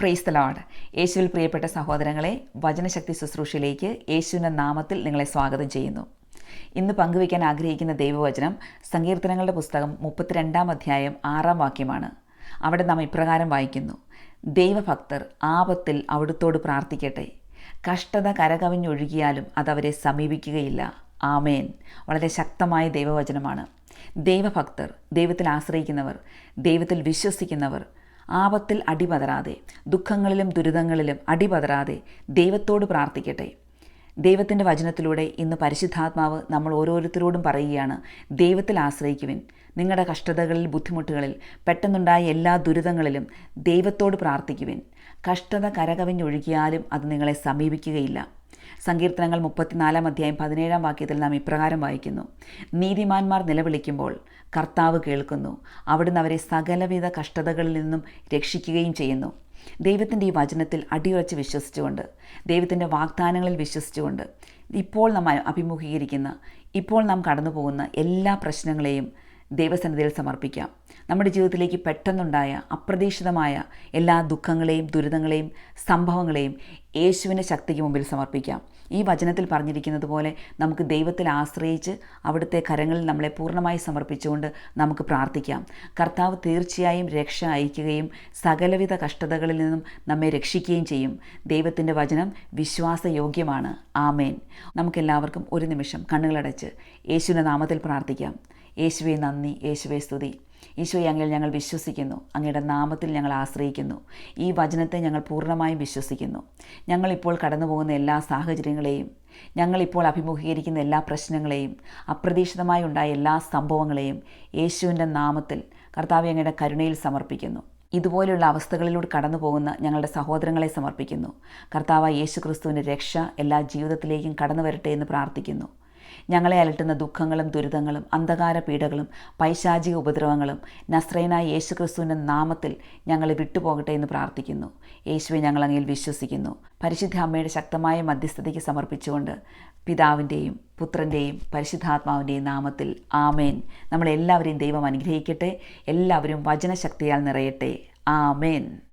Price load യേശുവിൽ പ്രിയപ്പെട്ട സഹോദരങ്ങളെ വചനശക്തി ശുശ്രൂഷയിലേക്ക് യേശുവിന്റെ നാമത്തിൽ നിങ്ങളെ സ്വാഗതം ചെയ്യുന്നു. ഇന്ന് പങ്കുവയ്ക്കാൻ ആഗ്രഹിക്കുന്ന ദൈവവചനം സങ്കീർത്തനങ്ങളുടെ പുസ്തകം മുപ്പത്തിരണ്ടാം അധ്യായം ആറാം വാക്യമാണ്. അവിടെ നാം ഇപ്രകാരം വായിക്കുന്നു. ദൈവഭക്തർ ആപത്തിൽ അവിടുത്തോട് പ്രാർത്ഥിക്കട്ടെ. കഷ്ടത കരകവിഞ്ഞൊഴുകിയാലും അതവരെ സമീപിക്കുകയില്ല. ആമേൻ. വളരെ ശക്തമായ ദൈവവചനമാണ്. ദൈവഭക്തർ ദൈവത്തിൽ ആശ്രയിക്കുന്നവർ ദൈവത്തിൽ വിശ്വസിക്കുന്നവർ ആപത്തിൽ അടിപതരാതെ ദുഃഖങ്ങളിലും ദുരിതങ്ങളിലും അടിപതരാതെ ദൈവത്തോട് പ്രാർത്ഥിക്കട്ടെ. ദൈവത്തിന്റെ വചനത്തിലൂടെ ഇന്ന് പരിശുദ്ധാത്മാവ് നമ്മൾ ഓരോരുത്തരോടും പറയുകയാണ് ദൈവത്തിൽ ആശ്രയിക്കുവിൻ. നിങ്ങളുടെ കഷ്ടതകളിൽ ബുദ്ധിമുട്ടുകളിൽ പെട്ടെന്നുണ്ടായ എല്ലാ ദുരിതങ്ങളിലും ദൈവത്തോട് പ്രാർത്ഥിക്കുവിൻ. കഷ്ടത കരകവിഞ്ഞൊഴുകിയാലും അത് നിങ്ങളെ സമീപിക്കുകയില്ല. സങ്കീർത്തനങ്ങൾ മുപ്പത്തിനാലാം അധ്യായം പതിനേഴാം വാക്യത്തിൽ നാം ഇപ്രകാരം വായിക്കുന്നു. നീതിമാന്മാർ നിലവിളിക്കുമ്പോൾ കർത്താവ് കേൾക്കുന്നു. അവിടുന്ന് അവരെ സകലവിധ കഷ്ടതകളിൽ നിന്നും രക്ഷിക്കുകയും ചെയ്യുന്നു. ദൈവത്തിന്റെ ഈ വചനത്തിൽ അടിയുറച്ച് വിശ്വസിച്ചുകൊണ്ട് ദൈവത്തിന്റെ വാഗ്ദാനങ്ങളിൽ വിശ്വസിച്ചുകൊണ്ട് ഇപ്പോൾ നാം അഭിമുഖീകരിക്കുന്ന ഇപ്പോൾ നാം കടന്നു പോകുന്ന എല്ലാ പ്രശ്നങ്ങളെയും ദൈവസന്നിധിയിൽ സമർപ്പിക്കാം. നമ്മുടെ ജീവിതത്തിലേക്ക് പെട്ടെന്നുണ്ടായ അപ്രതീക്ഷിതമായ എല്ലാ ദുഃഖങ്ങളെയും ദുരിതങ്ങളെയും സംഭവങ്ങളെയും യേശുവിന്റെ ശക്തിക്ക് മുമ്പിൽ സമർപ്പിക്കാം. ഈ വചനത്തിൽ പറഞ്ഞിരിക്കുന്നത് പോലെ നമുക്ക് ദൈവത്തിൽ ആശ്രയിച്ച് അവിടുത്തെ കരങ്ങളിൽ നമ്മളെ പൂർണമായി സമർപ്പിച്ചുകൊണ്ട് നമുക്ക് പ്രാർത്ഥിക്കാം. കർത്താവ് തീർച്ചയായും രക്ഷ അയക്കുകയും സകലവിധ കഷ്ടതകളിൽ നിന്നും നമ്മെ രക്ഷിക്കുകയും ചെയ്യും. ദൈവത്തിന്റെ വചനം വിശ്വാസയോഗ്യമാണ്. ആമേൻ. നമുക്കെല്ലാവർക്കും ഒരു നിമിഷം കണ്ണുകളടച്ച് യേശുവിന്റെ നാമത്തിൽ പ്രാർത്ഥിക്കാം. യേശുവെ നന്ദി. യേശുവെ സ്തുതി. ഈശോയെ അങ്ങിൽ ഞങ്ങൾ വിശ്വസിക്കുന്നു. അങ്ങയുടെ നാമത്തിൽ ഞങ്ങൾ ആശ്രയിക്കുന്നു. ഈ വചനത്തെ ഞങ്ങൾ പൂർണമായും വിശ്വസിക്കുന്നു. ഞങ്ങളിപ്പോൾ കടന്നു പോകുന്ന എല്ലാ സാഹചര്യങ്ങളെയും ഞങ്ങളിപ്പോൾ അഭിമുഖീകരിക്കുന്ന എല്ലാ പ്രശ്നങ്ങളെയും അപ്രതീക്ഷിതമായി ഉണ്ടായ എല്ലാ സംഭവങ്ങളെയും യേശുവിന്റെ നാമത്തിൽ കർത്താവ് അങ്ങയുടെ കരുണയിൽ സമർപ്പിക്കുന്നു. ഇതുപോലെയുള്ള അവസ്ഥകളിലൂടെ കടന്നു പോകുന്ന ഞങ്ങളുടെ സഹോദരങ്ങളെ സമർപ്പിക്കുന്നു. കർത്താവ് യേശു ക്രിസ്തുവിന്റെ രക്ഷ എല്ലാ ജീവിതത്തിലേക്കും കടന്നു വരട്ടെ എന്ന് പ്രാർത്ഥിക്കുന്നു. ഞങ്ങളെ അലട്ടുന്ന ദുഃഖങ്ങളും ദുരിതങ്ങളും അന്ധകാര പീഡകളും പൈശാചിക ഉപദ്രവങ്ങളും നസ്രൈനായ യേശു ക്രിസ്തുവിന്റെ നാമത്തിൽ ഞങ്ങളെ വിട്ടുപോകട്ടെ എന്ന് പ്രാർത്ഥിക്കുന്നു. യേശുവെ ഞങ്ങൾ അങ്ങയിൽ വിശ്വസിക്കുന്നു. പരിശുദ്ധ അമ്മയുടെ ശക്തമായ മധ്യസ്ഥതയ്ക്ക് സമർപ്പിച്ചുകൊണ്ട് പിതാവിന്റെയും പുത്രന്റെയും പരിശുദ്ധാത്മാവിന്റെയും നാമത്തിൽ ആമേൻ. നമ്മളെല്ലാവരെയും ദൈവം അനുഗ്രഹിക്കട്ടെ. എല്ലാവരും വചനശക്തിയാൽ നിറയട്ടെ. ആമേൻ.